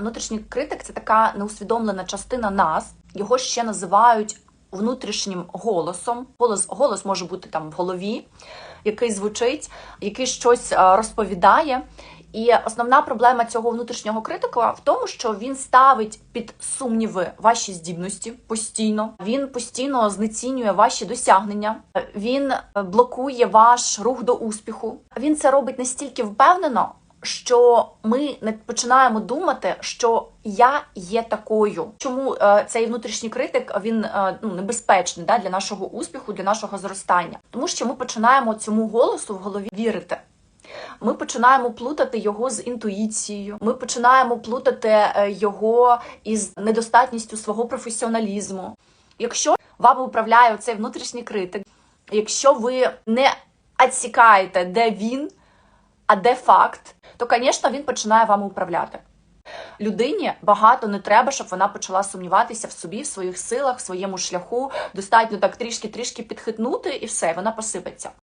Внутрішній критик це така неусвідомлена частина нас. Його ще називають внутрішнім голосом. Голос, голос може бути там в голові, який звучить, який щось е, розповідає. І основна проблема цього внутрішнього критика в тому, що він ставить під сумніви ваші здібності постійно. Він постійно знецінює ваші досягнення. Він е, блокує ваш рух до успіху. Він це робить настільки впевнено, що ми не починаємо думати, що я є такою. Чому е, цей внутрішній критик він е, ну, небезпечний да, для нашого успіху, для нашого зростання? Тому що ми починаємо цьому голосу в голові вірити. Ми починаємо плутати його з інтуїцією. Ми починаємо плутати е, його із недостатністю свого професіоналізму. Якщо вами управляє цей внутрішній критик, якщо ви не відсікаєте, де він, а де факт, то, звісно, він починає вами управляти. Людині багато не треба, щоб вона почала сумніватися в собі, в своїх силах, в своєму шляху. Достатньо так трішки-трішки підхитнути, і все, вона посипеться.